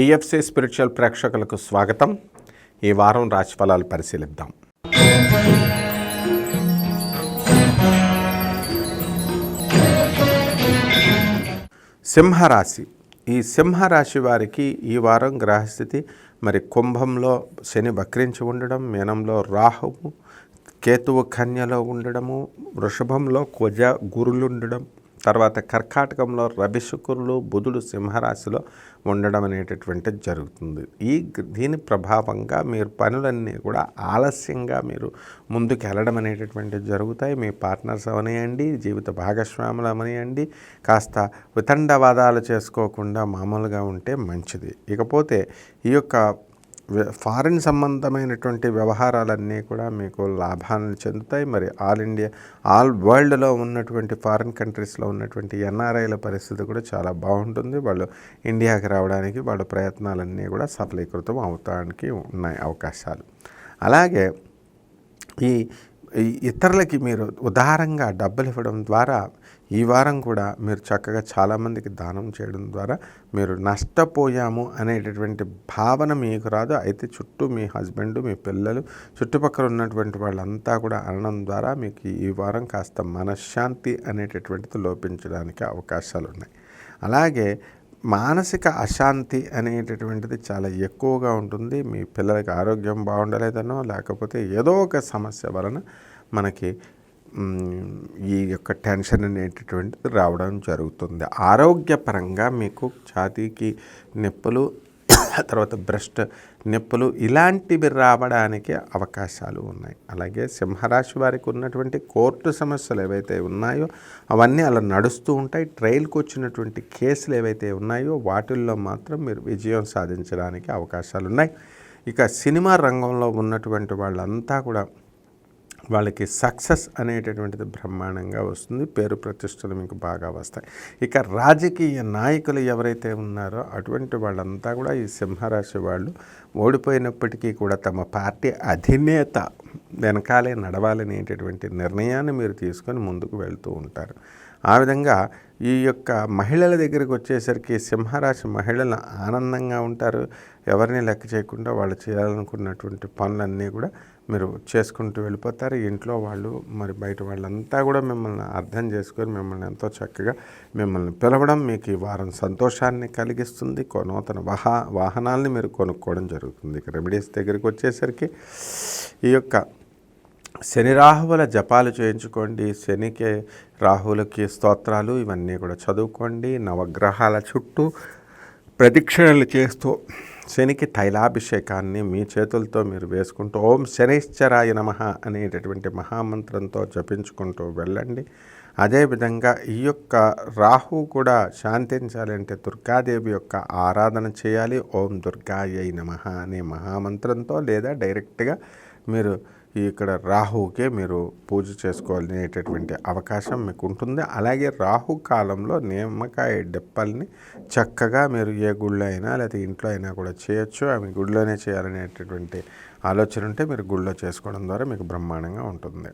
PFC spiritual ప్రేక్షకులకు స్వాగతం. ఈ వారం రాశిఫలాలు పరిశీలిద్దాం. సింహరాశి. ఈ సింహరాశి వారికి ఈ వారం గ్రహస్థితి మరి కుంభంలో శని వక్రించి ఉండడం మీనంలో రాహువు కేతువు కన్యలో ఉండడము వృషభంలో కుజ గురులు ఉండడం తర్వాత కర్కాటకంలో రవి శుక్రులు బుధుడు సింహరాశిలో ఉండడం అనేటటువంటిది జరుగుతుంది. ఈ దీని ప్రభావంగా మీరు పనులన్నీ కూడా ఆలస్యంగా మీరు ముందుకు వెళ్ళడం అనేటటువంటిది జరుగుతాయి. మీ పార్ట్నర్స్ అవనియండి జీవిత భాగస్వాములు అవనియండి కాస్త వితండవాదాలు చేసుకోకుండా మామూలుగా ఉంటే మంచిది. ఇకపోతే ఈ యొక్క ఫారిన్ సంబంధమైనటువంటి వ్యవహారాలన్నీ కూడా మీకు లాభాలను చెందుతాయి. మరి ఆల్ ఇండియా ఆల్ వరల్డ్లో ఉన్నటువంటి ఫారిన్ కంట్రీస్లో ఉన్నటువంటి ఎన్ఆర్ఐల పరిస్థితి కూడా చాలా బాగుంటుంది. వాళ్ళు ఇండియాకి రావడానికి వాళ్ళ ప్రయత్నాలన్నీ కూడా సఫలీకృతం అవటానికి ఉన్నాయి అవకాశాలు. అలాగే ఈ ఈ ఇతరులకి మీరు ఉదారంగా డబ్బులు ఇవ్వడం ద్వారా ఈ వారం కూడా మీరు చక్కగా చాలామందికి దానం చేయడం ద్వారా మీరు నష్టపోయాము అనేటటువంటి భావన మీకు రాదు. అయితే చుట్టూ మీ హస్బెండ్ మీ పిల్లలు చుట్టుపక్కల ఉన్నటువంటి వాళ్ళంతా కూడా అనడం ద్వారా మీకు ఈ వారం కాస్త మనశ్శాంతి అనేటటువంటిది లోపించడానికి అవకాశాలు ఉన్నాయి. అలాగే మానసిక అశాంతి అనేటటువంటిది చాలా ఎక్కువగా ఉంటుంది. మీ పిల్లలకి ఆరోగ్యం బాగుండలేదనో లేకపోతే ఏదో ఒక సమస్య వలన మనకి ఈ యొక్క టెన్షన్ అనేటటువంటిది రావడం జరుగుతుంది. ఆరోగ్యపరంగా మీకు ఛాతీకి నొప్పులు తర్వాత బ్రెస్ట్ నొప్పులు ఇలాంటివి రావడానికి అవకాశాలు ఉన్నాయి. అలాగే సింహరాశి వారికి ఉన్నటువంటి కోర్టు సమస్యలు ఏవైతే ఉన్నాయో అవన్నీ అలా నడుస్తూ ఉంటాయి. ట్రయల్కి వచ్చినటువంటి కేసులు ఏవైతే ఉన్నాయో వాటిల్లో మాత్రం మీరు విజయం సాధించడానికి అవకాశాలు ఉన్నాయి. ఇక సినిమా రంగంలో ఉన్నటువంటి వాళ్ళంతా కూడా వాళ్ళకి సక్సెస్ అనేటటువంటిది బ్రహ్మాండంగా వస్తుంది. పేరు ప్రతిష్టలు మీకు బాగా వస్తాయి. ఇక రాజకీయ నాయకులు ఎవరైతే ఉన్నారో అటువంటి వాళ్ళంతా కూడా ఈ సింహరాశి వాళ్ళు ఓడిపోయినప్పటికీ కూడా తమ పార్టీ అధినేత వెనకాలే నడవాలనేటటువంటి నిర్ణయాన్ని మీరు తీసుకొని ముందుకు వెళ్తూ ఉంటారు. ఆ విధంగా ఈ యొక్క మహిళల దగ్గరికి వచ్చేసరికి సింహరాశి మహిళలు ఆనందంగా ఉంటారు. ఎవరిని లెక్క చేయకుండా వాళ్ళు చేయాలనుకున్నటువంటి పనులన్నీ కూడా మీరు చేసుకుంటూ వెళ్ళిపోతారు. ఇంట్లో వాళ్ళు మరి బయట వాళ్ళంతా కూడా మిమ్మల్ని అర్థం చేసుకొని మిమ్మల్ని ఎంతో చక్కగా మిమ్మల్ని పిలవడం మీకు ఈ వారం సంతోషాన్ని కలిగిస్తుంది. నూతన వాహ వాహనాల్ని మీరు కొనుక్కోవడం జరుగుతుంది. ఇక రెమెడీస్ దగ్గరికి వచ్చేసరికి ఈ యొక్క శని రాహువుల జపాలు చేయించుకోండి. శనికి రాహువులకి స్తోత్రాలు ఇవన్నీ కూడా చదువుకోండి. నవగ్రహాల చుట్టూ ప్రదక్షిణలు చేస్తూ శనికి తైలాభిషేకాన్ని మీ చేతులతో మీరు వేసుకుంటూ ఓం శనైశ్చరాయ నమ అనేటటువంటి మహామంత్రంతో జపించుకుంటూ వెళ్ళండి. అదేవిధంగా ఈ యొక్క రాహు కూడా శాంతించాలంటే దుర్గాదేవి యొక్క ఆరాధన చేయాలి. ఓం దుర్గాయై నమ అనే మహామంత్రంతో లేదా డైరెక్ట్గా మీరు ఇక్కడ రాహుకే మీరు పూజ చేసుకోవాలనేటటువంటి అవకాశం మీకు ఉంటుంది అలాగే రాహు కాలంలో నిమ్మకాయ డెప్పల్ని చక్కగా మీరు ఏ గుళ్ళో అయినా లేకపోతే ఇంట్లో అయినా కూడా చేయొచ్చు. అవి గుడిలోనే చేయాలనేటటువంటి ఆలోచన ఉంటే మీరు గుళ్ళో చేసుకోవడం ద్వారా మీకు బ్రహ్మాండంగా ఉంటుంది.